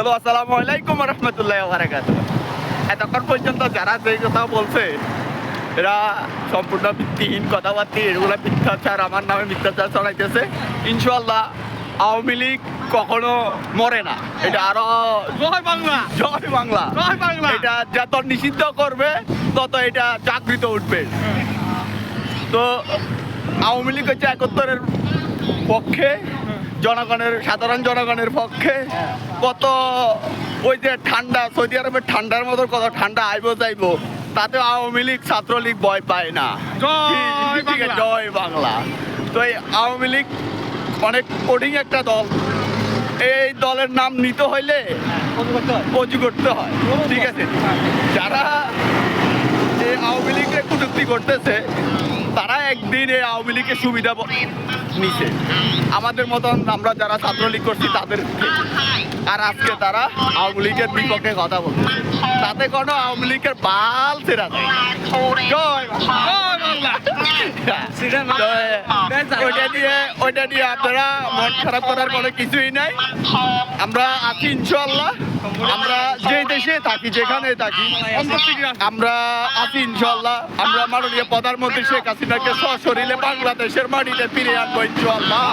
Hello আসসালামু আলাইকুম রহমতুল্লাহ বারাকাত এতক্ষণ পর্যন্ত যারা যে কথা বলছে এরা সম্পূর্ণ ভিত্তিহীন কথাবার্তা এগুলো মিথ্যাচার আমার নামে মিথ্যাচার ছড়াইতেছে। ইনশাল্লাহ আওয়ামী লীগ কখনো মরে না। এটা আরও জয় বাংলা। জয় বাংলা। জয় বাংলা। এটা যত নিষিদ্ধ করবে তত এটা জাগৃত উঠবে। তো আওয়ামী লীগ হচ্ছে একত্তরের পক্ষে জনগণের সাধারণ জনগণের পক্ষে কত ওই যে ঠান্ডা সৌদি আরবের ঠান্ডার মতো কত ঠান্ডা আইবো যাইবো তাতে আওয়ামী লীগ ছাত্রলীগ ভয় পায় না। জয় বাংলা। তো এই আওয়ামী লীগ অনেক কঠিন একটা দল। এই দলের নাম নিতে হইলে অজু করতে হয়। ঠিক আছে? যারা এই আওয়ামী লীগের কটূক্তি করতেছে তারা একদিন এই আওয়ামী লীগের সুবিধা নিছে আমাদের মতন আমরা যারা ছাত্রলীগ করছি তাদের আর আজকে তারা আওয়ামী লীগের বিপক্ষে কথা বলছে। তাতে কোনো আওয়ামী লীগের বাল ছেড়া। তো, ওইটা দিয়ে আপনারা মন খারাপ করার কোনো কিছুই নাই। আমরা আছি ইনশাল্লাহ আমরা যে দেশে থাকি, যেখানে থাকি, আমরা আছি ইনশাল্লাহ আমরা মাননীয় প্রধানমন্ত্রী শেখ হাসিনাকে সশরীরে বাংলাদেশের মাটিতে ফিরে আনব ইনশাল্লাহ